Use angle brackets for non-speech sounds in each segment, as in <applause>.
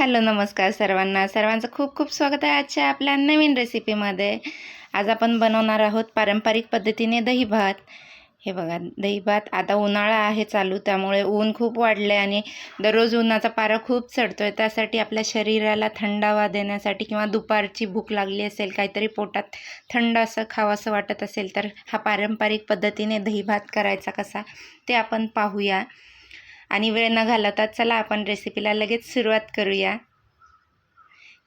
Hello नमस्कार सर्वांना. सर्वांचं खूप खूप स्वागत आहे आजच्या आपल्या नवीन रेसिपीमध्ये आज आपण बनवणार आहोत पारंपरिक पद्धतीने दही भात. हे बघा दही भात आता उन्हाळा आहे चालू त्यामुळे ऊन खूप वाढलं आहे आणि दररोज उन्हाचा पारा खूप चढतो आहे त्यासाठी आपल्या शरीराला थंडावा देण्यासाठी किंवा दुपारची भूक लागली असेल काहीतरी पोटात थंड असं खावंसं वाटत असेल तर हा पारंपरिक पद्धतीने दही भात करायचा कसा ते आपण पाहूया. आणि वेळ न घालवता चला आपण रेसिपीला लगेच सुरुवात करूया.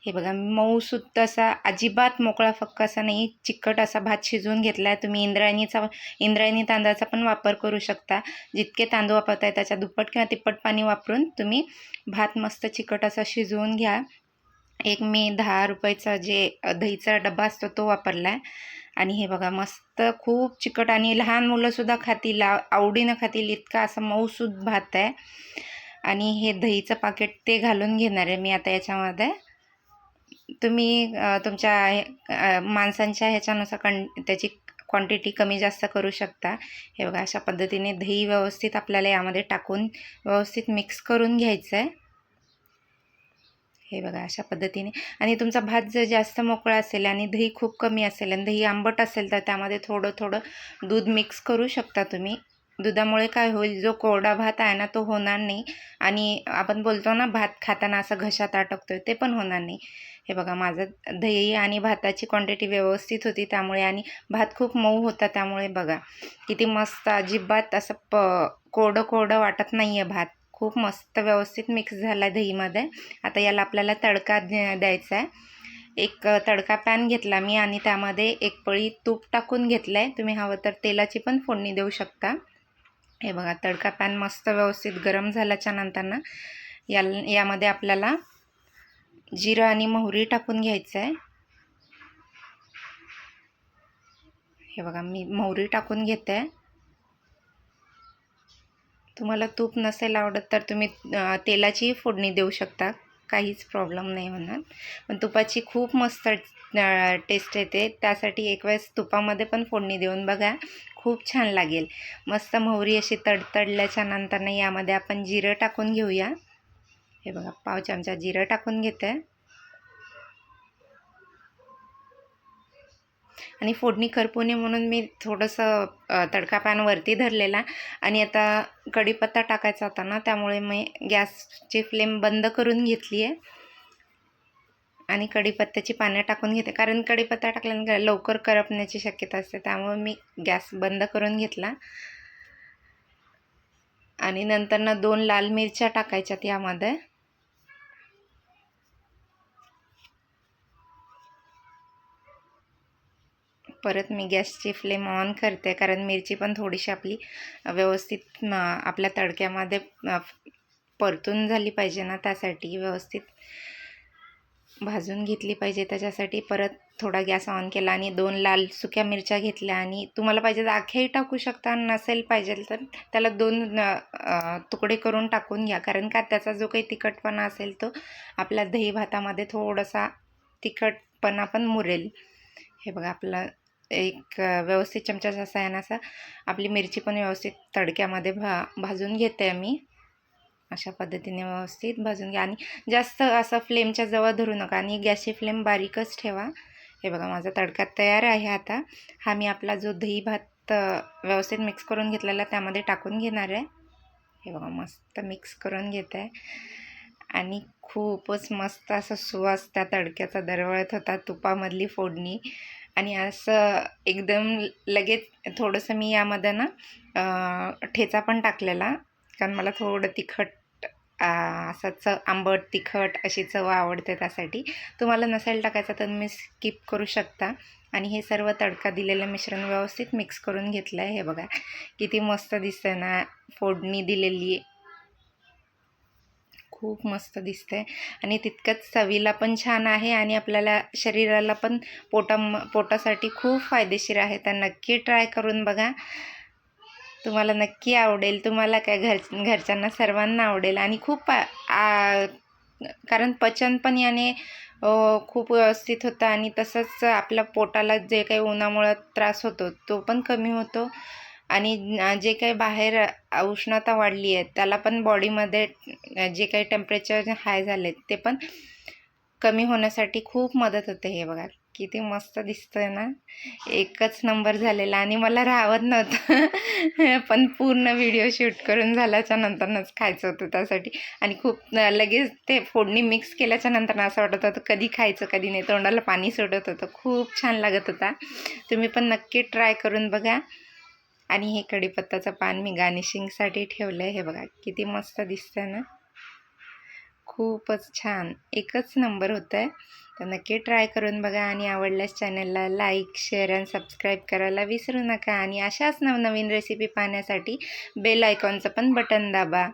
हे बघा मऊसूत असा अजिबात मोकळा फक्क असा नाही चिकट असा भात शिजवून घेतला आहे तुम्ही इंद्रायणीचा इंद्रायणी तांदळाचा पण वापर करू शकता. जितके तांदूळ वापरताय त्याच्या दुप्पट किंवा तिप्पट पाणी वापरून तुम्ही भात मस्त चिकट असा शिजवून घ्या. एक मी दहा रुपयाचा जे दहीचा डबा असतो तो वापरला आहे आणि हे बघा मस्त खूप चिकट आणि लहान मुलंसुद्धा खातील आवडीनं खातील इतका असा मऊसूद भात आहे. आणि हे दहीचं पाकिट ते घालून घेणार आहे मी आता याच्यामध्ये. तुम्ही तुमच्या माणसांच्या ह्याच्यानुसार कं त्याची क्वांटिटी कमी जास्त करू शकता. हे बघा अशा पद्धतीने दही व्यवस्थित आपल्याला यामध्ये टाकून व्यवस्थित मिक्स करून घ्यायचं आहे हे बघा अशा पद्धतीने. आणि तुमचा भात जर जास्त मोकळा असेल आणि दही खूप कमी असेल आणि दही आंबट असेल तर त्यामध्ये थोडं थोडं दूध मिक्स करू शकता तुम्ही. दुधामुळे काय होईल जो कोरडा भात आहे ना तो होणार नाही. आणि आपण बोलतो ना भात खाताना असं घशात अटकतोय ते पण होणार नाही. हे बघा माझं दही आणि भाताची क्वांटिटी व्यवस्थित होती त्यामुळे आणि भात खूप मऊ होता त्यामुळे बघा. किती मस्त अजिबात असं प कोरडं कोरडं वाटत नाही आहे भात. खूप मस्त व्यवस्थित मिक्स झाला आहे दहीमध्ये. आता याला आपल्याला तडका द्यायचा आहे. एक तडका पॅन घेतला मी आणि त्यामध्ये एक पळी तूप टाकून घेतलं आहे तुम्ही हवं तर तेलाची पण फोडणी देऊ शकता. हे बघा तडका पॅन मस्त व्यवस्थित गरम झाल्याच्या नंतरनं या यामध्ये आपल्याला जिरं आणि मोहरी टाकून घ्यायचं आहे. हे बघा मी मोहरी टाकून घेते. तुम्हाला तूप नसेल आवडत तर तुम्ही तेलाचीही फोडणी देऊ शकता. काहीच प्रॉब्लेम नाही होणार पण तुपाची खूप मस्त टेस्ट येते. त्यासाठी एक वेळेस तुपामध्ये पण फोडणी देऊन बघा. खूप छान लागेल. मस्त मोहरी अशी तडतडल्याच्या नंतरनं यामध्ये आपण जिरं टाकून घेऊया. हे बघा पाव चमचा जिरं टाकून घेते. आणि फोडणी खरपुणी म्हणून मी थोडंसं तडका पॅन वरती धरलेला आणि आता कढीपत्ता टाकायचा होता ना त्यामुळे मी गॅसची फ्लेम बंद करून घेतली आहे. आणि कढीपत्त्याची पानं टाकून घेते कारण कढीपत्ता टाकल्यानंतर लवकर करपण्याची शक्यता असते त्यामुळे मी गॅस बंद करून घेतला. आणि नंतर ना दोन लाल मिरच्या टाकायच्यात यामध्ये. परत मी गॅसची फ्लेम ऑन करते कारण मिरची पण थोडीशी आपली व्यवस्थित आपल्या तडक्यामध्ये परतून झाली पाहिजे ना त्यासाठी व्यवस्थित भाजून घेतली पाहिजे. त्याच्यासाठी परत थोडा गॅस ऑन केला आणि दोन लाल सुक्या मिरच्या घेतल्या आणि तुम्हाला पाहिजे तर आख्याही टाकू शकता नसेल पाहिजे तर त्याला दोन तुकडे करून टाकून घ्या. कारण का त्याचा जो काही तिखटपणा असेल तो आपल्या दही भातामध्ये थोडासा तिखटपणा पण मुरेल. हे बघा आपला एक व्यवस्थित चमचा असा आहे ना असा. आपली मिरची पण व्यवस्थित तडक्यामध्ये भा भाजून घेते मी. अशा पद्धतीने व्यवस्थित भाजून घ्या. आणि जास्त असं फ्लेमच्या जवळ धरू नका आणि गॅसची फ्लेम बारीकच ठेवा. हे बघा माझा तडका तयार आहे आता. हा मी आपला जो दही भात व्यवस्थित मिक्स करून घेतलेला त्यामध्ये टाकून घेणार आहे. हे बघा मस्त मिक्स करून घेत. आहे आणि खूपच मस्त असं सुवास त्या तडक्याचा दरवळत होता तुपामधली फोडणी. आणि असं एकदम लगेच थोडंसं मी यामध्ये ना ठेचा पण टाकलेला. कारण मला थोडं तिखट असं चव आंबट तिखट अशी चव आवडते त्यासाठी. तुम्हाला नसेल टाकायचा तर तुम्ही स्किप करू शकता. आणि हे सर्व तडका दिलेलं मिश्रण व्यवस्थित मिक्स करून घेतलं आहे हे बघा किती मस्त दिसतं ना फोडणी दिलेली. खूप मस्त दिसतंय. आणि तितकंच चवीला पण छान आहे आणि आपल्याला शरीराला पण पोटा पोटासाठी खूप फायदेशीर आहे. तर नक्की ट्राय करून बघा. तुम्हाला नक्की आवडेल. तुम्हाला काय घर घरच्यांना सर्वांना आवडेल. आणि खूप कारण पचन पण याने खूप व्यवस्थित होतं. आणि तसंच आपल्या पोटाला जे काही उन्हामुळं त्रास होतो तो पण कमी होतो. आणि जे काही बाहेर उष्णता वाढली आहे त्याला पण बॉडीमध्ये जे काही टेम्परेचर हाय झाले ते पण कमी होण्यासाठी खूप मदत होते हे बघा. किती मस्त दिसतंय ना. एकच नंबर झालेला आणि मला राहत नव्हतं. <laughs> पण पूर्ण व्हिडिओ शूट करून झाल्याच्या नंतरनंच खायचं होतं त्यासाठी. आणि खूप लगेच ते फोडणी मिक्स केल्याच्यानंतर असं वाटत होतं कधी खायचं कधी नाही. तोंडाला पाणी सुटत होतं. खूप छान लागत होता. तुम्ही पण नक्की ट्राय करून बघा. आणि हे कढीपत्ताचं पान मी गार्निशिंगसाठी ठेवलं आहे हे बघा किती मस्त दिसतंय ना? खूपच छान. एकच नंबर होतं आहे तर नक्की ट्राय करून बघा आणि आवडल्यास चॅनलला लाईक शेअर आणि सबस्क्राईब करायला विसरू नका. आणि अशाच नवनवीन रेसिपी पाहण्यासाठी बेल आयकॉनचं पण बटन दाबा.